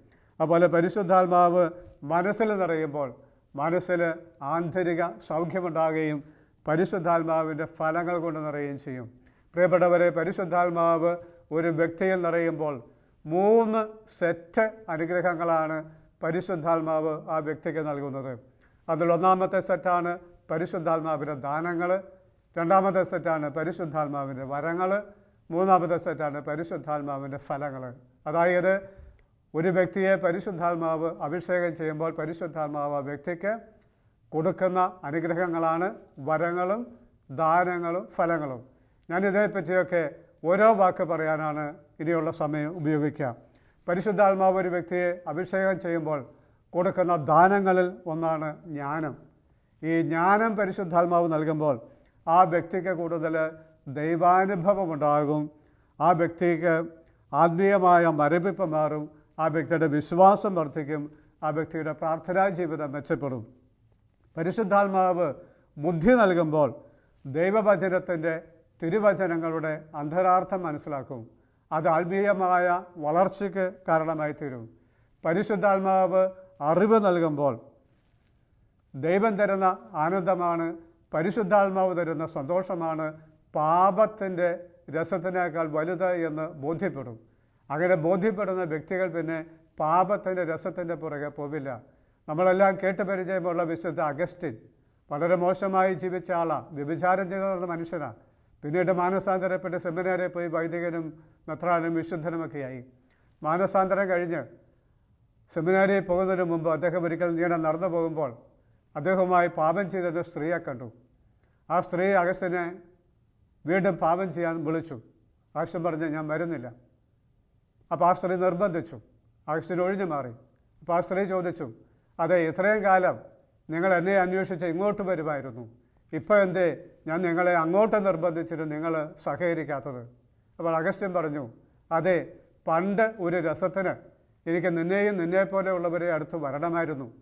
അതുപോലെ പരിശുദ്ധാത്മാവ് മനസ്സിൽ നിറയുമ്പോൾ മനസ്സിൽ ആന്തരിക സൗഖ്യമുണ്ടാകുകയും പരിശുദ്ധാത്മാവിന്റെ ഫലങ്ങൾ കൊണ്ട് നിറയുകയും ചെയ്യും. പ്രിയപ്പെട്ടവരെ പരിശുദ്ധാത്മാവ് ഒരു വ്യക്തിയിൽ നിറയുമ്പോൾ മൂന്ന് സെറ്റ് അനുഗ്രഹങ്ങളാണ് പരിശുദ്ധാത്മാവ് ആ വ്യക്തിക്ക് നൽകുന്നത്. അതിൽ ഒന്നാമത്തെ സെറ്റാണ് പരിശുദ്ധാത്മാവിന്റെ ദാനങ്ങൾ രണ്ടാമത്തെ സെറ്റാണ് പരിശുദ്ധാത്മാവിന്റെ വരങ്ങൾ മൂന്നാമത്തെ സെറ്റാണ് പരിശുദ്ധാത്മാവിന്റെ ഫലങ്ങൾ അതായത് ഒരു വ്യക്തിയെ പരിശുദ്ധാത്മാവ് അഭിഷേകം ചെയ്യുമ്പോൾ പരിശുദ്ധാത്മാവ് ആ വ്യക്തിക്ക് കൊടുക്കുന്ന അനുഗ്രഹങ്ങളാണ് വരങ്ങളും ദാനങ്ങളും ഫലങ്ങളും. ഞാൻ ഇതിനെപ്പറ്റിയൊക്കെ ഓരോ വാക്ക് പറയാനാണ് ഇനിയുള്ള സമയം ഉപയോഗിക്കാം. പരിശുദ്ധാത്മാവ് ഒരു വ്യക്തിയെ അഭിഷേകം ചെയ്യുമ്പോൾ കൊടുക്കുന്ന ദാനങ്ങളിൽ ഒന്നാണ് ജ്ഞാനം. ഈ ജ്ഞാനം പരിശുദ്ധാത്മാവ് നൽകുമ്പോൾ ആ വ്യക്തിക്ക് കൂടുതൽ ദൈവാനുഭവമുണ്ടാകും ആ വ്യക്തിക്ക് ആത്മീയമായ മരവിപ്പ് മാറും. ആ വ്യക്തിയുടെ വിശ്വാസം വർദ്ധിക്കും. ആ വ്യക്തിയുടെ പ്രാർത്ഥനാ ജീവിതം മെച്ചപ്പെടും. പരിശുദ്ധാത്മാവ് ബുദ്ധി നൽകുമ്പോൾ ദൈവവചനത്തിന്റെ തിരുവചനങ്ങളുടെ അന്തരാർത്ഥം മനസ്സിലാക്കും. അത് ആത്മീയമായ വളർച്ചയ്ക്ക് കാരണമായി തീരും പരിശുദ്ധാത്മാവ് അറിവ് നൽകുമ്പോൾ ദൈവം തരുന്ന ആനന്ദമാണ് പരിശുദ്ധാത്മാവ് തരുന്ന സന്തോഷമാണ് പാപത്തിന്റെ രസത്തിനേക്കാൾ വലുത് എന്ന് ബോധ്യപ്പെടും. അങ്ങനെ ബോധ്യപ്പെടുന്ന വ്യക്തികൾ പിന്നെ പാപത്തിന്റെ രസത്തിന്റെ പുറകെ പോവില്ല. നമ്മളെല്ലാം കേട്ട് പരിചയമുള്ള വിശുദ്ധ അഗസ്റ്റിൻ വളരെ മോശമായി ജീവിച്ച ആളാണ് വ്യഭിചാരം ചെയ്തു മനുഷ്യനാണ് പിന്നീട് മാനസാന്തരപ്പെട്ട് സെമിനാരെ പോയി വൈദികനും നത്രാനും വിശുദ്ധനുമൊക്കെ ആയി മാനസാന്തരം കഴിഞ്ഞ് സെമിനാരിയിൽ പോകുന്നതിന് മുമ്പ് അദ്ദേഹം ഒരിക്കൽ നീണ്ട നടന്നു പോകുമ്പോൾ അദ്ദേഹവുമായി പാപം ചെയ്തൊരു സ്ത്രീയെ കണ്ടു. ആ സ്ത്രീ അഗസ്റ്റിനെ വീണ്ടും പാപം ചെയ്യാൻ വിളിച്ചു. അഗസ്റ്റൻ പറഞ്ഞ് ഞാൻ വരുന്നില്ല. അപ്പോൾ ആ സ്ത്രീ നിർബന്ധിച്ചു. അഗസ്റ്റിൻ ഒഴിഞ്ഞു മാറി. അപ്പോൾ ആ സ്ത്രീ ചോദിച്ചു അതെ ഇത്രയും കാലം നിങ്ങൾ എന്നെ അന്വേഷിച്ച് ഇങ്ങോട്ട് വരുമായിരുന്നു. ഇപ്പോൾ എന്തേ? ഞാൻ നിങ്ങളെ അങ്ങോട്ട് നിർബന്ധിച്ചിട്ട് നിങ്ങൾ സഹകരിക്കാത്തത്. അപ്പോൾ അഗസ്ത്യൻ പറഞ്ഞു അതെ പണ്ട് ഒരു രസത്തിന് എനിക്ക് നിന്നെയും നിന്നെപ്പോലെയുള്ളവരെ അടുത്ത് വരണമായിരുന്നു.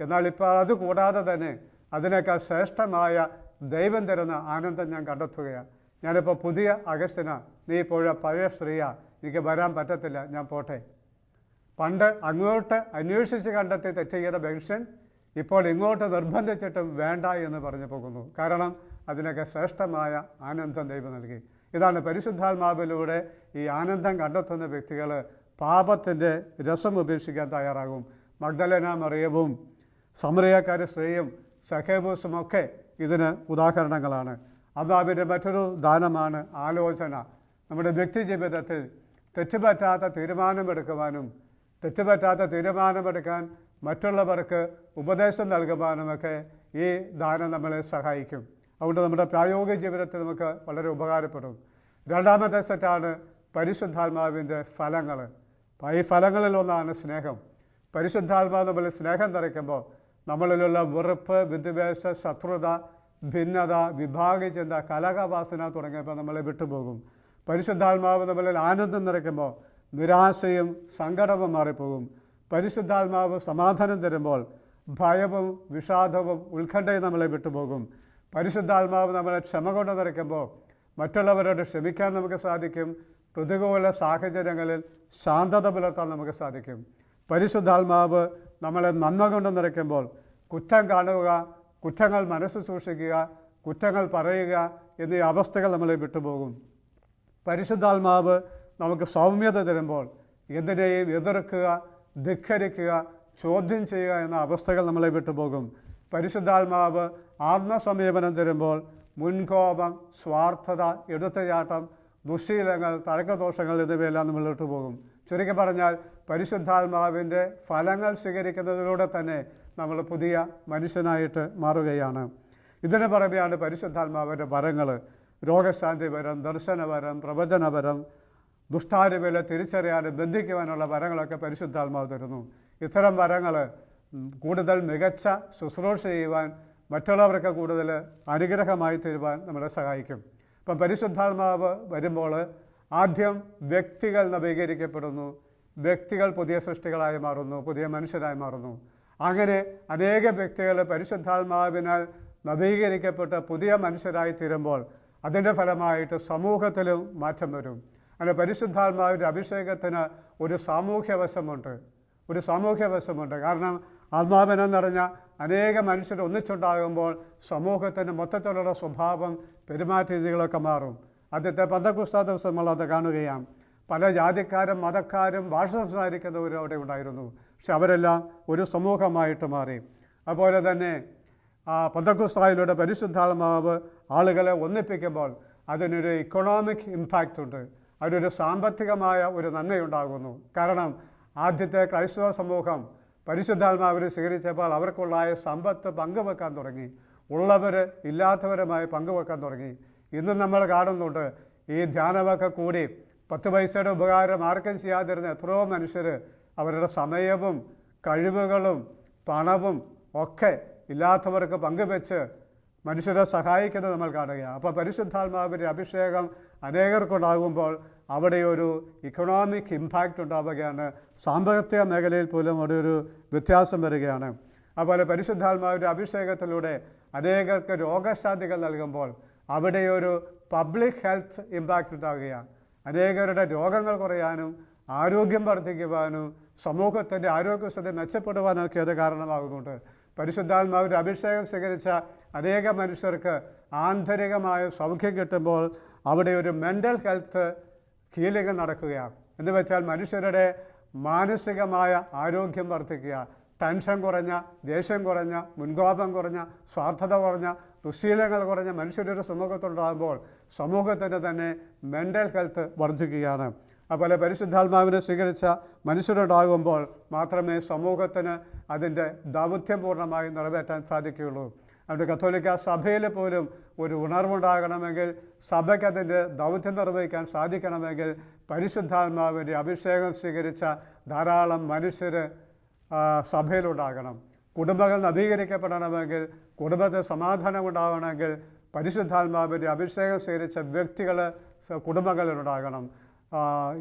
എന്നാൽ ഇപ്പോൾ അത് കൂടാതെ തന്നെ അതിനേക്കാൾ ശ്രേഷ്ഠമായ ദൈവം തരുന്ന ആനന്ദം ഞാൻ കണ്ടെത്തുകയാണ് ഞാനിപ്പോൾ പുതിയ അഗസ്റ്റിന നീ ഇപ്പോഴ പഴയ സ്ത്രീയാ. എനിക്ക് വരാൻ പറ്റത്തില്ല. ഞാൻ പോട്ടെ. പണ്ട് അങ്ങോട്ട് അന്വേഷിച്ച് കണ്ടെത്തി തെറ്റ് ചെയ്ത മനുഷ്യൻ ഇപ്പോൾ ഇങ്ങോട്ട് നിർബന്ധിച്ചിട്ടും വേണ്ട എന്ന് പറഞ്ഞു പോകുന്നു. കാരണം അതിനൊക്കെ ശ്രേഷ്ഠമായ ആനന്ദം ദൈവം നൽകി. ഇതാണ് പരിശുദ്ധാത്മാവിലൂടെ ഈ ആനന്ദം കണ്ടെത്തുന്ന വ്യക്തികൾ പാപത്തിന്റെ രസം ഉപേക്ഷിക്കാൻ തയ്യാറാകും. മഗ്ദലന മറിയവും സമറിയക്കാരി സ്ത്രീയും സഖേബൂസും ഒക്കെ ഇതിന് ഉദാഹരണങ്ങളാണ്. അബ്ബാബിന്റെ മറ്റൊരു ദാനമാണ് ആലോചന. നമ്മുടെ വ്യക്തി ജീവിതത്തിൽ തെറ്റുപറ്റാത്ത തീരുമാനമെടുക്കുവാനും തെറ്റുപറ്റാത്ത തീരുമാനമെടുക്കാൻ മറ്റുള്ളവർക്ക് ഉപദേശം നൽകുവാനുമൊക്കെ ഈ ദാനം നമ്മളെ സഹായിക്കും. അതുകൊണ്ട് നമ്മുടെ പ്രായോഗിക ജീവിതത്തിൽ നമുക്ക് വളരെ ഉപകാരപ്പെടും. രണ്ടാമത്തെ സെറ്റാണ് പരിശുദ്ധാത്മാവിന്റെ ഫലങ്ങൾ. ഈ ഫലങ്ങളിൽ ഒന്നാണ് സ്നേഹം. പരിശുദ്ധാത്മാവ് നമ്മൾ സ്നേഹം നിറയ്ക്കുമ്പോൾ നമ്മളിലുള്ള വെറുപ്പ് വിദ്വേഷ ശത്രുത ഭിന്നത വിഭാഗചിന്ത കലകവാസന തുടങ്ങിയപ്പോൾ നമ്മളെ വിട്ടുപോകും. പരിശുദ്ധാത്മാവ് നമ്മളിൽ ആനന്ദം നിറയ്ക്കുമ്പോൾ നിരാശയും സങ്കടവും മാറിപ്പോകും. പരിശുദ്ധാത്മാവ് സമാധാനം തരുമ്പോൾ ഭയവും വിഷാദവും ഉത്കണ്ഠയും നമ്മളെ വിട്ടുപോകും. പരിശുദ്ധാത്മാവ് നമ്മളെ ക്ഷമ കൊണ്ട് നിറയ്ക്കുമ്പോൾ മറ്റുള്ളവരോട് ക്ഷമിക്കാൻ നമുക്ക് സാധിക്കും. പ്രതികൂല സാഹചര്യങ്ങളിൽ ശാന്തത പുലർത്താൻ നമുക്ക് സാധിക്കും. പരിശുദ്ധാത്മാവ് നമ്മളെ നന്മ കൊണ്ട് നിറയ്ക്കുമ്പോൾ കുറ്റം കാണുക കുറ്റങ്ങൾ മനസ്സ് സൂക്ഷിക്കുക കുറ്റങ്ങൾ പറയുക എന്നീ അവസ്ഥകൾ നമ്മളെ വിട്ടുപോകും. പരിശുദ്ധാത്മാവ് നമുക്ക് സൗമ്യത തരുമ്പോൾ എന്തിനേയും എതിർക്കുക ധിക്കരിക്കുക ചോദ്യം ചെയ്യുക എന്ന അവസ്ഥകൾ നമ്മളെ വിട്ടുപോകും. പരിശുദ്ധാത്മാവ് ആത്മസമീപനം തരുമ്പോൾ മുൻകോപം സ്വാർത്ഥത എടുത്തുചാട്ടം ദുശീലങ്ങൾ തഴക്കദോഷങ്ങൾ എന്നിവയെല്ലാം നമ്മൾ വിട്ടുപോകും ചുരുക്കി പറഞ്ഞാൽ പരിശുദ്ധാത്മാവിന്റെ ഫലങ്ങൾ സ്വീകരിക്കുന്നതിലൂടെ തന്നെ നമ്മൾ പുതിയ മനുഷ്യനായിട്ട് മാറുകയാണ്. ഇതിന് പുറമെയാണ് പരിശുദ്ധാത്മാവിന്റെ വരങ്ങൾ. രോഗശാന്തിപരം ദർശനപരം പ്രവചനപരം ദുഷ്ടാരൂപയിലെ തിരിച്ചറിയാനും ബന്ധിക്കുവാനുള്ള വരങ്ങളൊക്കെ പരിശുദ്ധാത്മാവ് തരുന്നു. ഇത്തരം വരങ്ങൾ കൂടുതൽ മികച്ച ശുശ്രൂഷ ചെയ്യുവാൻ മറ്റുള്ളവർക്ക് കൂടുതൽ അനുഗ്രഹമായി തരുവാൻ നമ്മളെ സഹായിക്കും. ഇപ്പം പരിശുദ്ധാത്മാവ് വരുമ്പോൾ ആദ്യം വ്യക്തികൾ നവീകരിക്കപ്പെടുന്നു. വ്യക്തികൾ പുതിയ സൃഷ്ടികളായി മാറുന്നു പുതിയ മനുഷ്യരായി മാറുന്നു. അങ്ങനെ അനേക വ്യക്തികൾ പരിശുദ്ധാത്മാവിനാൽ നവീകരിക്കപ്പെട്ട് പുതിയ മനുഷ്യരായി തീരുമ്പോൾ അതിന്റെ ഫലമായിട്ട് സമൂഹത്തിലും മാറ്റം വരും. അങ്ങനെ പരിശുദ്ധാത്മാവിന്റെ അഭിഷേകത്തിന് ഒരു സാമൂഹ്യവശമുണ്ട്. ഒരു സാമൂഹ്യവശമുണ്ട്. കാരണം ആത്മാവനം നിറഞ്ഞ അനേക മനുഷ്യർ ഒന്നിച്ചുണ്ടാകുമ്പോൾ സമൂഹത്തിന്റെ മൊത്തത്തിലുള്ള സ്വഭാവം പെരുമാറ്റ രീതികളൊക്കെ മാറും. ആദ്യത്തെ പന്തക്കുസ്ത ദിവസം നമ്മളത് കാണുകയാണ്. പല ജാതിക്കാരും മതക്കാരും ഭാഷ സംസാരിക്കുന്നവരും അവിടെ ഉണ്ടായിരുന്നു. പക്ഷെ അവരെല്ലാം ഒരു സമൂഹമായിട്ട് മാറി. അതുപോലെ തന്നെ ആ പന്തക്കുസ്തായിലൂടെ പരിശുദ്ധാത്മാവ് ആളുകളെ ഒന്നിപ്പിക്കുമ്പോൾ അതിനൊരു ഇക്കണോമിക് ഇമ്പാക്റ്റ് ഉണ്ട്. അതിനൊരു സാമ്പത്തികമായ ഒരു നന്മയുണ്ടാകുന്നു. കാരണം ആദ്യത്തെ ക്രൈസ്തവ സമൂഹം പരിശുദ്ധാത്മാവിനെ സ്വീകരിച്ചപ്പോൾ അവർക്കുള്ളായ സമ്പത്ത് പങ്കുവെക്കാൻ തുടങ്ങി. ഉള്ളവർ ഇല്ലാത്തവരുമായി പങ്കുവെക്കാൻ തുടങ്ങി. ഇന്ന് നമ്മൾ കാണുന്നുണ്ട് ഈ ധ്യാനമൊക്കെ കൂടി പത്ത് പൈസയുടെ ഉപകാരം ആർക്കും ചെയ്യാതിരുന്ന എത്രയോ മനുഷ്യർ അവരുടെ സമയവും കഴിവുകളും പണവും ഒക്കെ ഇല്ലാത്തവർക്ക് പങ്കുവെച്ച് മനുഷ്യരെ സഹായിക്കുന്നത് നമ്മൾ കാണുകയാണ്. അപ്പോൾ പരിശുദ്ധാത്മാവിന്റെ അഭിഷേകം അനേകർക്കുണ്ടാകുമ്പോൾ അവിടെ ഒരു ഇക്കണോമിക് ഇമ്പാക്റ്റ് ഉണ്ടാവുകയാണ്. സാമ്പത്തിക മേഖലയിൽ പോലും അവിടെ ഒരു വ്യത്യാസം വരികയാണ്. അതുപോലെ പരിശുദ്ധാത്മാവിന്റെ അഭിഷേകത്തിലൂടെ അനേകർക്ക് രോഗശാന്തികൾ നൽകുമ്പോൾ അവിടെ ഒരു പബ്ലിക് ഹെൽത്ത് ഇമ്പാക്റ്റ് ഉണ്ടാവുകയാണ്. അനേകരുടെ രോഗങ്ങൾ കുറയാനും ആരോഗ്യം വർദ്ധിക്കുവാനും സമൂഹത്തിന്റെ ആരോഗ്യസ്ഥിതി മെച്ചപ്പെടുവാനൊക്കെ അത് കാരണമാകുന്നുണ്ട്. പരിശുദ്ധാത്മാവിന്റെ അഭിഷേകം സ്വീകരിച്ച അനേക മനുഷ്യർക്ക് ആന്തരികമായ സൗഖ്യം കിട്ടുമ്പോൾ അവിടെ ഒരു മെന്റൽ ഹെൽത്ത് ഹീലിംഗ് നടക്കുകയാണ്. എന്ന് വെച്ചാൽ മനുഷ്യരുടെ മാനസികമായ ആരോഗ്യം വർദ്ധിക്കുക ടെൻഷൻ കുറഞ്ഞ ദേഷ്യം കുറഞ്ഞ മുൻകോപം കുറഞ്ഞ സ്വാർത്ഥത കുറഞ്ഞ ദുശീലങ്ങൾ കുറഞ്ഞ മനുഷ്യരുടെ സമൂഹത്തുണ്ടാകുമ്പോൾ സമൂഹത്തിന്റെ തന്നെ മെന്റൽ ഹെൽത്ത് വർദ്ധിക്കുകയാണ്. അതുപോലെ പരിശുദ്ധാത്മാവിനെ സ്വീകരിച്ച മനുഷ്യരുണ്ടാകുമ്പോൾ മാത്രമേ സമൂഹത്തിന് അതിന്റെ ദൗത്യം പൂർണമായി നിറവേറ്റാൻ സാധിക്കുകയുള്ളൂ. അതുകൊണ്ട് കത്തോലിക്ക സഭയിൽ പോലും ഒരു ഉണർവുണ്ടാകണമെങ്കിൽ സഭയ്ക്ക് അതിന്റെ ദൗത്യം നിർവഹിക്കാൻ സാധിക്കണമെങ്കിൽ പരിശുദ്ധാത്മാവിന്റെ അഭിഷേകം സ്വീകരിച്ച ധാരാളം മനുഷ്യർ സഭയിലുണ്ടാകണം. കുടുംബങ്ങൾ നവീകരിക്കപ്പെടണമെങ്കിൽ കുടുംബത്തിൽ സമാധാനം ഉണ്ടാകണമെങ്കിൽ പരിശുദ്ധാത്മാവിന്റെ അഭിഷേകം സ്വീകരിച്ച വ്യക്തികൾ കുടുംബങ്ങളിലുണ്ടാകണം.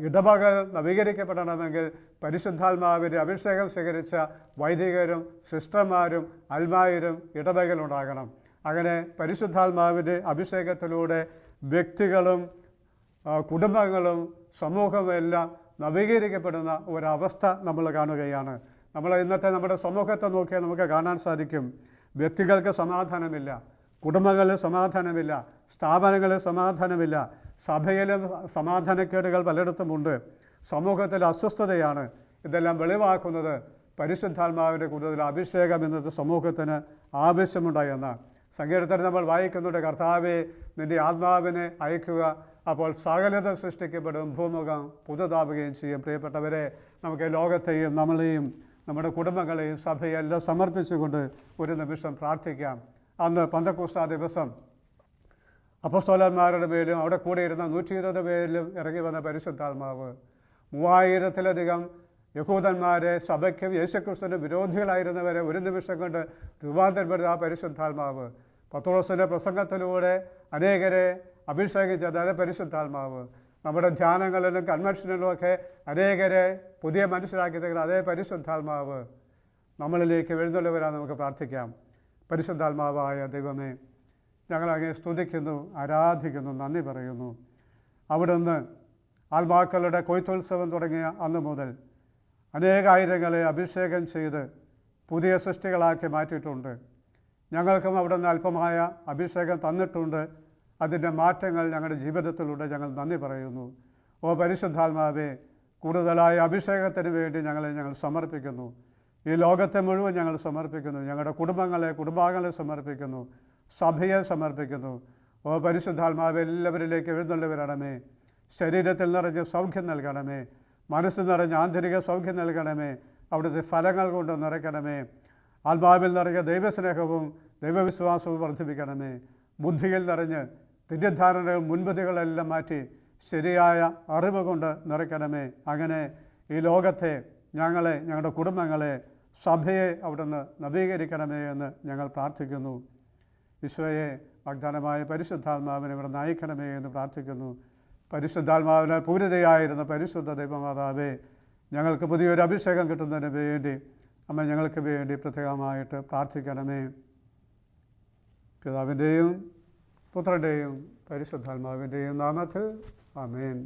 ഇടവകൾ നവീകരിക്കപ്പെടണമെങ്കിൽ പരിശുദ്ധാത്മാവിന്റെ അഭിഷേകം സ്വീകരിച്ച വൈദികരും സിസ്റ്റർമാരും അൽമായരും ഇടവകളുണ്ടാകണം അങ്ങനെ പരിശുദ്ധാത്മാവിന്റെ അഭിഷേകത്തിലൂടെ വ്യക്തികളും കുടുംബങ്ങളും സമൂഹമെല്ലാം നവീകരിക്കപ്പെടുന്ന ഒരവസ്ഥ നമ്മൾ കാണുകയാണ്. നമ്മൾ ഇന്നത്തെ നമ്മുടെ സമൂഹത്തെ നോക്കിയാൽ നമുക്ക് കാണാൻ സാധിക്കും. വ്യക്തികൾക്ക് സമാധാനമില്ല കുടുംബങ്ങളിൽ സമാധാനമില്ല സ്ഥാപനങ്ങളിൽ സമാധാനമില്ല സഭയിലും സമാധാനക്കേടുകൾ പലയിടത്തുമുണ്ട്. സമൂഹത്തിൽ അസ്വസ്ഥതയാണ് ഇതെല്ലാം വെളിവാക്കുന്നത്. പരിശുദ്ധാത്മാവിന്റെ കൂടുതൽ അഭിഷേകം എന്നത് സമൂഹത്തിന് ആവശ്യമുണ്ടായെന്ന് സങ്കീർത്തനം നമ്മൾ വായിക്കുന്നുണ്ട്. കർത്താവെ നിന്റെ ആത്മാവിനെ അയക്കുക. അപ്പോൾ സകലത സൃഷ്ടിക്കപ്പെടും. ഭൂമുഖം പുതുതാവുകയും ചെയ്യും. പ്രിയപ്പെട്ടവരെ നമുക്ക് ലോകത്തെയും നമ്മളെയും നമ്മുടെ കുടുംബങ്ങളെയും സഭയെല്ലാം സമർപ്പിച്ചുകൊണ്ട് ഒരു നിമിഷം പ്രാർത്ഥിക്കാം. അന്ന് പന്തക്കൂസ്ത ദിവസം അപ്പസ്തോലന്മാരുടെ മേലും അവിടെ കൂടെ ഇരുന്ന നൂറ്റി ഇരുപത് പേരിലും ഇറങ്ങി വന്ന പരിശുദ്ധാത്മാവ്. മൂവായിരത്തിലധികം യഹൂദന്മാരെ സഭയ്ക്കും യേശുക്രിസ്തുവിന്റെ വിരോധികളായിരുന്നവരെ ഒരു നിമിഷം കൊണ്ട് രൂപാന്തരപ്പെടുന്ന ആ പരിശുദ്ധാത്മാവ്. പത്തോളസിന്റെ പ്രസംഗത്തിലൂടെ അനേകരെ ചെയ്ത അതേ പരിശുദ്ധാത്മാവ്. നമ്മുടെ ധ്യാനങ്ങളിലും കൺവെൻഷനിലും ഒക്കെ അനേകരെ പുതിയ മനുഷ്യരാക്കി തരുന്ന അതേ പരിശുദ്ധാത്മാവ്. നമ്മളിലേക്ക് എഴുന്നള്ളവരാ നമുക്ക് പ്രാർത്ഥിക്കാം. പരിശുദ്ധാത്മാവായ ദൈവമേ ഞങ്ങൾ അങ്ങേ സ്തുതിക്കുന്നു ആരാധിക്കുന്നു നന്ദി പറയുന്നു. അവിടുന്ന് ആത്മാക്കളുടെ കൊയ്ത്തുത്സവം തുടങ്ങിയ അന്ന് മുതൽ അനേകായിരങ്ങളെ അഭിഷേകം ചെയ്ത് പുതിയ സൃഷ്ടികളാക്കി മാറ്റിയിട്ടുണ്ട്. ഞങ്ങൾക്കും അവിടുന്ന് അല്പമായ അഭിഷേകം തന്നിട്ടുണ്ട്. അതിന്റെ മാറ്റങ്ങൾ ഞങ്ങളുടെ ജീവിതത്തിലൂടെ ഞങ്ങൾ നന്ദി പറയുന്നു. ഓ പരിശുദ്ധാത്മാവേ കൂടുതലായ അഭിഷേകത്തിന് വേണ്ടി ഞങ്ങളെ ഞങ്ങൾ സമർപ്പിക്കുന്നു. ഈ ലോകത്തെ മുഴുവൻ ഞങ്ങൾ സമർപ്പിക്കുന്നു. ഞങ്ങളുടെ കുടുംബങ്ങളെ കുടുംബാംഗങ്ങളെ സമർപ്പിക്കുന്നു. സഭയെ സമർപ്പിക്കുന്നു. ഓ പരിശുദ്ധാത്മാവ് എല്ലാവരിലേക്ക് എഴുന്നള്ളവരണമേ. ശരീരത്തിൽ നിറഞ്ഞ സൗഖ്യം നൽകണമേ. മനസ്സ് നിറഞ്ഞ ആന്തരിക സൗഖ്യം നൽകണമേ. അവിടുത്തെ ഫലങ്ങൾ കൊണ്ട് നിറയ്ക്കണമേ. ആത്മാവിൽ നിറഞ്ഞ ദൈവസ്നേഹവും ദൈവവിശ്വാസവും വർദ്ധിപ്പിക്കണമേ. ബുദ്ധിയിൽ നിറഞ്ഞ് തെറ്റിദ്ധാരണകൾ മുൻപതികളെല്ലാം മാറ്റി ശരിയായ അറിവ് കൊണ്ട് നിറയ്ക്കണമേ. അങ്ങനെ ഈ ലോകത്തെ ഞങ്ങളെ ഞങ്ങളുടെ കുടുംബങ്ങളെ സഭയെ അവിടുന്ന് നവീകരിക്കണമേ എന്ന് ഞങ്ങൾ പ്രാർത്ഥിക്കുന്നു. ഈശോയെ വാഗ്ദാനമായ പരിശുദ്ധാത്മാവിനെ ഇവിടെ നയിക്കണമേ എന്ന് പ്രാർത്ഥിക്കുന്നു. പരിശുദ്ധാത്മാവിന് പൂരിതയായിരുന്ന പരിശുദ്ധ ദൈവമാതാവേ ഞങ്ങൾക്ക് പുതിയൊരു അഭിഷേകം കിട്ടുന്നതിന് വേണ്ടി അമ്മ ഞങ്ങൾക്ക് വേണ്ടി പ്രത്യേകമായിട്ട് പ്രാർത്ഥിക്കണമേ. പിതാവിന്റെയും പുത്രന്റെയും പരിശുദ്ധാത്മാവിന്റെയും നാമത്തിൽ ആമേൻ.